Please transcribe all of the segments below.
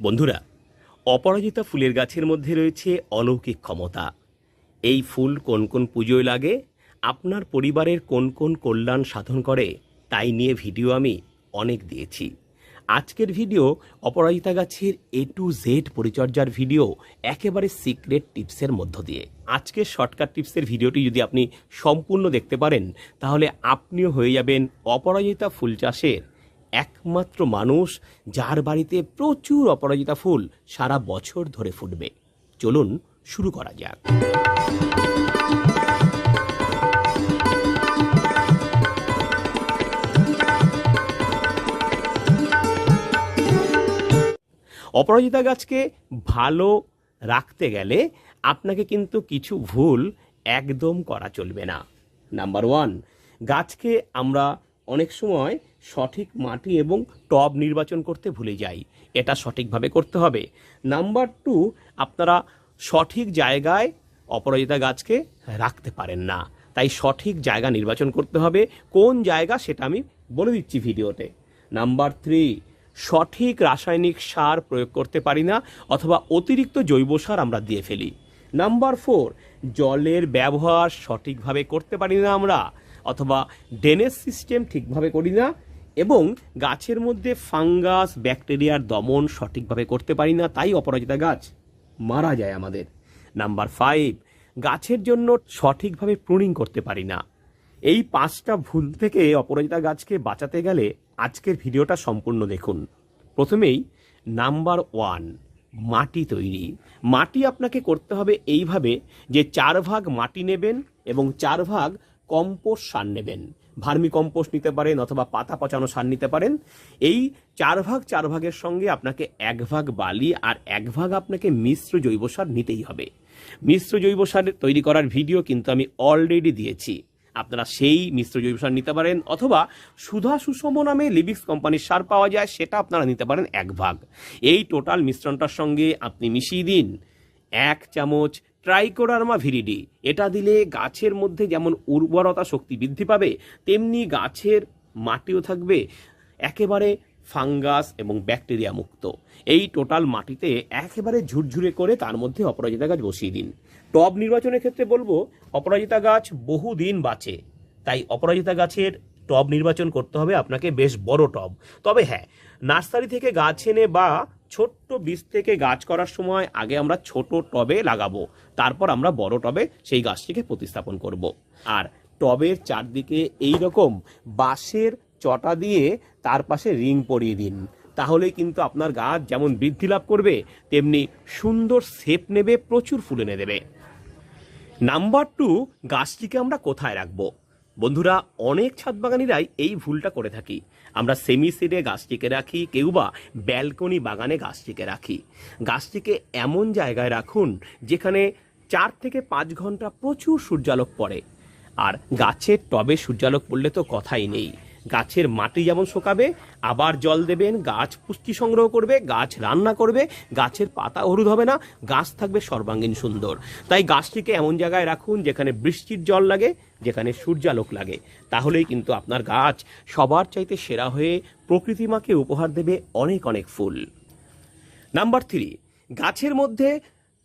বন্ধুরা, অপরাজিতা ফুলের গাছের মধ্যে রয়েছে অলৌকিক ক্ষমতা। এই ফুল কোন কোন পুজোয় লাগে, আপনার পরিবারের কোন কোন কল্যাণ সাধন করে, তাই নিয়ে ভিডিও আমি অনেক দিয়েছি। আজকের ভিডিও অপরাজিতা গাছের এ টু জেড পরিচর্যার ভিডিও, একেবারে সিক্রেট টিপসের মধ্য দিয়ে। আজকের শর্টকাট টিপসের ভিডিওটি যদি আপনি সম্পূর্ণ দেখতে পারেন, তাহলে আপনিও হয়ে যাবেন অপরাজিতা ফুল চাষের একমাত্র মানুষ যার বাড়িতে প্রচুর অপরাজিতা ফুল সারা বছর ধরে ফুটবে। চলুন শুরু করা যাক। অপরাজিতা গাছকে ভালো রাখতে গেলে আপনাকে কিন্তু কিছু ভুল একদম করা চলবে না। নাম্বার ওয়ান, গাছকে আমরা অনেক সময় সঠিক মাটি এবং টব নির্বাচন করতে ভুলে যাই। এটা সঠিকভাবে করতে হবে। নাম্বার টু, আপনারা সঠিক জায়গায় অপরাজিতা গাছকে রাখতে পারেন না। তাই সঠিক জায়গা নির্বাচন করতে হবে। কোন জায়গা সেটা আমি বলে দিচ্ছি ভিডিওতে। নাম্বার থ্রি, সঠিক রাসায়নিক সার প্রয়োগ করতে পারি না অথবা অতিরিক্ত জৈব সার আমরা দিয়ে ফেলি। নাম্বার ফোর, জলের ব্যবহার সঠিকভাবে করতে পারি না আমরা অথবা ড্রেনেজ সিস্টেম ঠিকভাবে করি না এবং গাছের মধ্যে ফাঙ্গাস, ব্যাকটেরিয়ার দমন সঠিকভাবে করতে পারি না, তাই অপরাজিতা গাছ মারা যায় আমাদের। নাম্বার ফাইভ গাছের জন্য সঠিকভাবে প্রুনিং করতে পারি না। এই পাঁচটা ভুল থেকে অপরাজিতা গাছকে বাঁচাতে গেলে আজকের ভিডিওটা সম্পূর্ণ দেখুন। প্রথমেই, নাম্বার ওয়ান মাটি তৈরি। মাটি আপনাকে করতে হবে এইভাবে যে চার ভাগ মাটি নেবেন এবং চার ভাগ কম্পোস্ট সার নেবেন। ভার্মি কম্পোস্ট নিতে পারেন অথবা পাতা পচানো সার নিতে পারেন। এই চার ভাগ, চার ভাগের সঙ্গে আপনাকে এক ভাগ বালি আর এক ভাগ আপনাকে মিশ্র জৈব সার নিতেই হবে। মিশ্র জৈব সার তৈরি করার ভিডিও কিন্তু আমি অলরেডি দিয়েছি। আপনারা সেই মিশ্র জৈব সার নিতে পারেন অথবা সুধা সুষম নামে লিবিক্স কোম্পানির সার পাওয়া যায়, সেটা আপনারা নিতে পারেন এক ভাগ। এই টোটাল মিশ্রণটার সঙ্গে আপনি মিশিয়ে দিন। এক চামচ ট্রাইকোডার্মা ভিরিডি। এটা দিলে গাছের মধ্যে যেমন উর্বরতা শক্তি বৃদ্ধি পাবে, তেমনি গাছের মাটিও থাকবে, একেবারে ফাঙ্গাস এবং ব্যাকটেরিয়া মুক্ত। এই টোটাল মাটিতে একেবারে ঝুরঝুরে করে তার মধ্যে অপরাজিতা গাছ বসিয়ে দিন। টব নির্বাচনের ক্ষেত্রে বলব, অপরাজিতা গাছ বহু দিন বাঁচে। তাই অপরাজিতা গাছের টব নির্বাচন করতে হবে আপনাকে বেশ বড় টব। তবে হ্যাঁ নার্সারি থেকে গাছ এনে বা ছোট্ট বীজ থেকে গাছ করার সময় আগে আমরা ছোট টবে লাগাবো, তারপর আমরা বড় টবে সেই গাছটিকে প্রতিস্থাপন করব। আর টবের চারদিকে এই রকম বাঁশের চটা দিয়ে তার পাশে রিং পরিয়ে দিন। তাহলেই কিন্তু আপনার গাছ যেমন বৃদ্ধি লাভ করবে, তেমনি সুন্দর শেপ নেবে, প্রচুর ফুল এনে দেবে। নাম্বার টু, গাছটিকে আমরা কোথায় রাখব? বন্ধুরা, অনেক ছাদ বাগানিরাই এই ভুলটা করে থাকি। আমরা সেমি সিডে গাছটিকে রাখি, কেউ বা ব্যালকনি বাগানে গাছটিকে রাখি। গাছটিকে এমন জায়গায় রাখুন, যেখানে চার থেকে পাঁচ ঘণ্টা প্রচুর সূর্যালোক পড়ে। আর গাছের টবে সূর্যালোক পড়লে তো কথাই নেই। গাছের মাটি যেমন শোকাবে, আবার জল দেবেন, গাছ পুষ্টি সংগ্রহ করবে, গাছ রান্না করবে, গাছের পাতা হলুদ হবে না, গাছ থাকবে সর্বাঙ্গীন সুন্দর। তাই গাছটিকে এমন জায়গায় রাখুন যেখানে বৃষ্টির জল লাগে, যেখানে সূর্যালোক লাগে। তাহলেই কিন্তু আপনার গাছ সবার চাইতে সেরা হয়ে প্রকৃতি মাকে উপহার দেবে অনেক অনেক ফুল। নাম্বার থ্রি, গাছের মধ্যে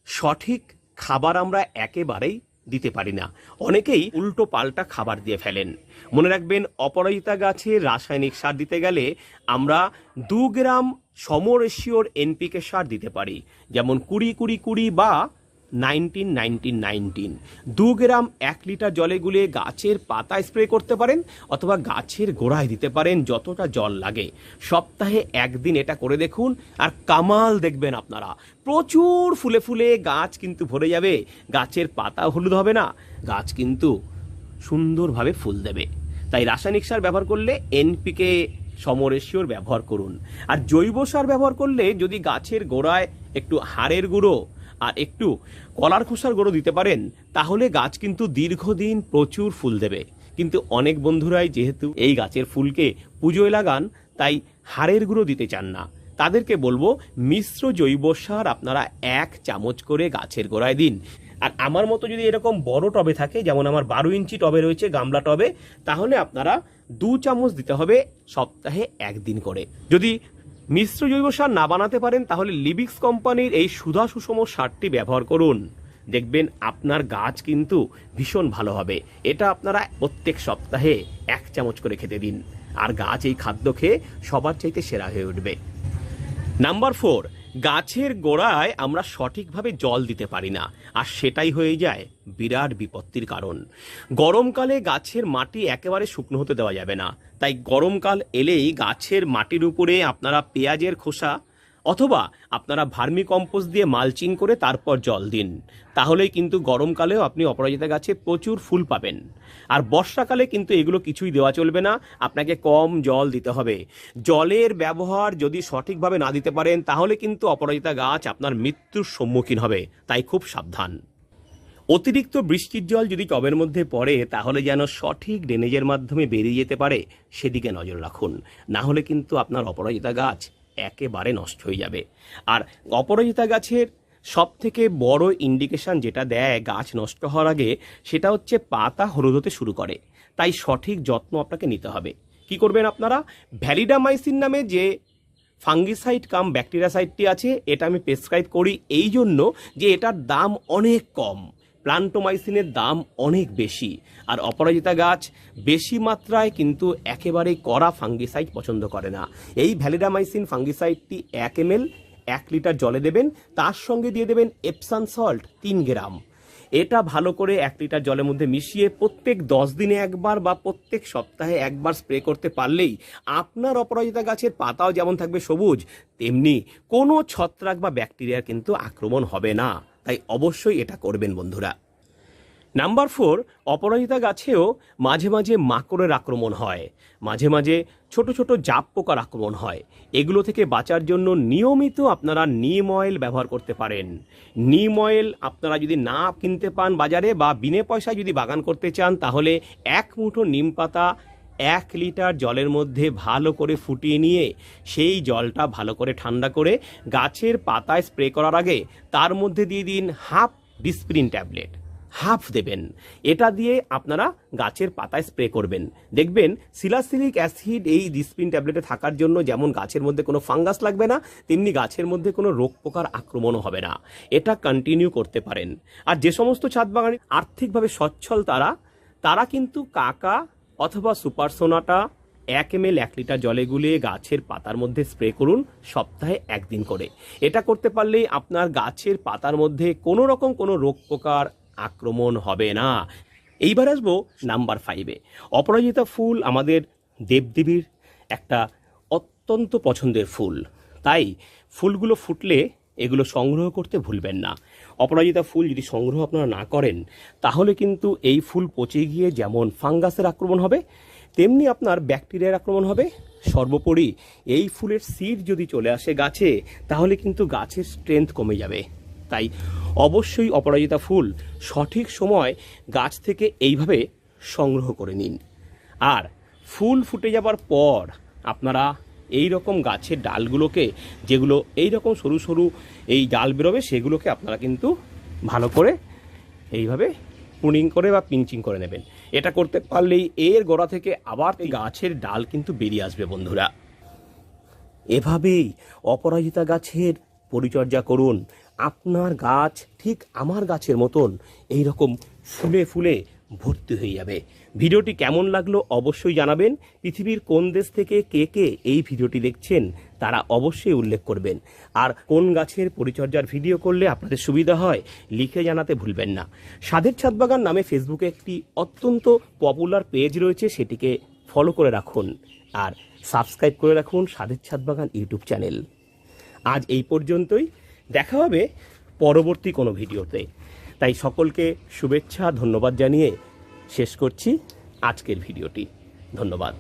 সঠিক খাবার আমরা একেবারেই দিতে পারি না। অনেকেই উল্টো পাল্টা খাবার দিয়ে ফেলেন। মনে রাখবেন, অপরাজিতা গাছে রাসায়নিক সার দিতে গেলে আমরা দু গ্রাম সমরেশিওর এনপিকে সার দিতে পারি। যেমন কুড়ি কুড়ি কুড়ি বা নাইনটিন নাইনটিন নাইনটিন দু গ্রাম এক লিটার জলে গুলে গাছের পাতা স্প্রে করতে পারেন অথবা গাছের গোড়ায় দিতে পারেন যতটা জল লাগে। সপ্তাহে একদিন এটা করে দেখুন আর কামাল দেখবেন আপনারা। প্রচুর ফুলে ফুলে গাছ কিন্তু ভরে যাবে। গাছের পাতা হলুদ হবে না। গাছ কিন্তু সুন্দরভাবে ফুল দেবে। তাই রাসায়নিক সার ব্যবহার করলে এনপিকে সমরেশিওর ব্যবহার করুন। আর জৈব সার ব্যবহার করলে যদি গাছের গোড়ায় একটু হাড়ের গুঁড়ো আর একটু কলার খোসার গুঁড়ো দিতে পারেন, তাহলে গাছ কিন্তু দীর্ঘদিন প্রচুর ফুল দেবে। কিন্তু অনেক বন্ধুরাই যেহেতু এই গাছের ফুলকে পুজোয় লাগান, তাই হাড়ের গুঁড়ো দিতে চান না। তাদেরকে বলব, মিশ্র জৈব সার আপনারা এক চামচ করে গাছের গোড়ায় দিন। আর আমার মতো যদি এরকম বড় টবে থাকে, যেমন আমার বারো ইঞ্চি টবে রয়েছে গামলা টবে, তাহলে আপনারা দু চামচ দিতে হবে সপ্তাহে একদিন করে। যদি মিশ্র জৈব সার না বানাতে পারেন, তাহলে লিবিক্স কোম্পানির এই সুধা সুষম সারটি ব্যবহার করুন। দেখবেন আপনার গাছ কিন্তু ভীষণ ভালো হবে। এটা আপনারা প্রত্যেক সপ্তাহে এক চামচ করে খেতে দিন। আর গাছ এই খাদ্য খেয়ে সবার চাইতে সেরা হয়ে উঠবে। নাম্বার ফোর গাছের গোড়ায় আমরা সঠিকভাবে জল দিতে পারি না, আর সেটাই হয়ে যায় বিরাট বিপত্তির কারণ। গরমকালে গাছের মাটি একেবারে শুকনো হতে দেওয়া যাবে না। তাই গরমকাল এলেই গাছের মাটির উপরে আপনারা পেঁয়াজের খোসা অথবা আপনারা ভার্মি কম্পোস্ট দিয়ে মালচিং করে তারপর জল দিন। তাহলেই কিন্তু গরমকালেও আপনি অপরাজিতা গাছে প্রচুর ফুল পাবেন। আর বর্ষাকালে কিন্তু এগুলো কিছুই দেওয়া চলবে না, আপনাকে কম জল দিতে হবে। জলের ব্যবহার যদি সঠিকভাবে না দিতে পারেন, তাহলে কিন্তু অপরাজিতা গাছ আপনার মৃত্যুর সম্মুখীন হবে। তাই খুব সাবধান। অতিরিক্ত বৃষ্টির জল যদি টবের মধ্যে পড়ে, তাহলে যেন সঠিক ড্রেনেজের মাধ্যমে বেরিয়ে যেতে পারে, সেদিকে নজর রাখুন। না হলে কিন্তু আপনার অপরাজিতা গাছ একেবারে নষ্ট হয়ে যাবে। আর অপরাজিতা গাছের সব থেকে বড় ইন্ডিকেশন যেটা দেয় গাছ নষ্ট হওয়ার আগে, সেটা হচ্ছে পাতা হলুদ হতে শুরু করে। তাই সঠিক যত্ন আপনাকে নিতে হবে। কি করবেন আপনারা? ভ্যালিডামাইসিন নামে যে ফাঙ্গিসাইড কাম, ব্যাকটেরিয়াসাইডটি আছে, এটা আমি প্রেসক্রাইব করি। এই জন্য যে এটার দাম অনেক কম। প্লান্টোমাইসিনের দাম অনেক বেশি। আর অপরাজিতা গাছ বেশি মাত্রায় কিন্তু একেবারেই কড়া ফাঙ্গিসাইড পছন্দ করে না। এই ভ্যালিডামাইসিন ফাঙ্গিসাইডটি এক এম এক লিটার জলে দেবেন, তার সঙ্গে দিয়ে দেবেন এপসান সল্ট তিন গ্রাম। এটা ভালো করে এক লিটার জলের মধ্যে মিশিয়ে প্রত্যেক দশ দিনে একবার বা প্রত্যেক সপ্তাহে একবার স্প্রে করতে পারলেই আপনার অপরাজিতা গাছের পাতাও যেমন থাকবে সবুজ, তেমনি কোনো ছত্রাক বা ব্যাকটেরিয়ার কিন্তু আক্রমণ হবে না। তাই অবশ্যই এটা করবেন বন্ধুরা। নাম্বার ফোর, অপরাজিতা গাছেও মাঝে মাঝে মাকড়ের আক্রমণ হয়। মাঝে মাঝে ছোট ছোট জাপ পোকার আক্রমণ হয়। এগুলো থেকে বাঁচার জন্য নিয়মিত আপনারা নিম অয়েল ব্যবহার করতে পারেন। নিম অয়েল আপনারা যদি না কিনতে পান বাজারে বা বিনে পয়সায় যদি বাগান করতে চান, তাহলে এক মুঠো নিম পাতা এক লিটার জলের মধ্যে ভালো করে ফুটিয়ে নিয়ে সেই জলটা ভালো করে ঠান্ডা করে গাছের পাতায় স্প্রে করার আগে তার মধ্যে দিয়ে দিন হাফ ডিসপ্রিন ট্যাবলেট। হাফ দেবেন। এটা দিয়ে আপনারা গাছের পাতায় স্প্রে করবেন। দেখবেন সিলাসিলিক অ্যাসিড এই ডিসপ্রিন ট্যাবলেটে থাকার জন্য যেমন গাছের মধ্যে কোনো ফাঙ্গাস লাগবে না, তেমনি গাছের মধ্যে কোনো রোগ পোকার আক্রমণও হবে না। এটা কন্টিনিউ করতে পারেন। আর যে সমস্ত ছাদ বাগানে আর্থিকভাবে সচ্ছল তারা তারা কিন্তু কাকা অথবা সুপারসোনাটা এক এম এল এক লিটার জলে গুলিয়ে গাছের পাতার মধ্যে স্প্রে করুন সপ্তাহে একদিন করে। এটা করতে পারলেই আপনার গাছের পাতার মধ্যে কোনো রকম কোনো রোগ পোকার আক্রমণ হবে না। এইবার আসব নাম্বার ফাইভে অপরাজিতা ফুল আমাদের দেবদেবীর একটা অত্যন্ত পছন্দের ফুল। তাই ফুলগুলো ফুটলে এগুলো সংগ্রহ করতে ভুলবেন না। অপরাজিতা ফুল যদি সংগ্রহ আপনারা না করেন, তাহলে কিন্তু এই ফুল পচে গিয়ে যেমন ফাঙ্গাসের আক্রমণ হবে, তেমনি আপনার ব্যাকটেরিয়ার আক্রমণ হবে। সর্বোপরি এই ফুলের সিড যদি চলে আসে গাছে, তাহলে কিন্তু গাছের স্ট্রেংথ কমে যাবে। তাই অবশ্যই অপরাজিতা ফুল সঠিক সময় গাছ থেকে এইভাবে সংগ্রহ করে নিন। আর ফুল ফুটে যাবার পর আপনারা এই রকম গাছের ডালগুলোকে, যেগুলো এই রকম সরু সরু এই ডাল বেরোবে, সেগুলোকে আপনারা কিন্তু ভালো করে এইভাবে পুনিং করে বা পিঞ্চিং করে নেবেন। এটা করতে পারলেই এর গোড়া থেকে আবার এই গাছের ডাল কিন্তু বেরিয়ে আসবে বন্ধুরা। এভাবেই অপরাজিতা গাছের পরিচর্যা করুন। আপনার গাছ ঠিক আমার গাছের মতন এই রকম ফুলে ফুলে ভর্তি হয়ে যাবে। ভিডিওটি কেমন লাগল অবশ্যই জানাবেন। পৃথিবীর কোন দেশ থেকে কে কে এই ভিডিওটি দেখছেন তারা অবশ্যই উল্লেখ করবেন। আর কোন গাছের পরিচর্যার ভিডিও করলে আপনাদের সুবিধা হয়, লিখে জানাতে ভুলবেন না। স্বাদের ছাদ বাগান নামে ফেসবুকে একটি অত্যন্ত পপুলার পেজ রয়েছে, সেটিকে ফলো করে রাখুন। আর সাবস্ক্রাইব করে রাখুন স্বাদের ছাদ বাগান ইউটিউব চ্যানেল। আজ এই পর্যন্তই। দেখা হবে পরবর্তী কোনো ভিডিওতে। তাই সকলকে শুভেচ্ছা ধন্যবাদ জানিয়ে শেষ করছি আজকের ভিডিওটি। ধন্যবাদ।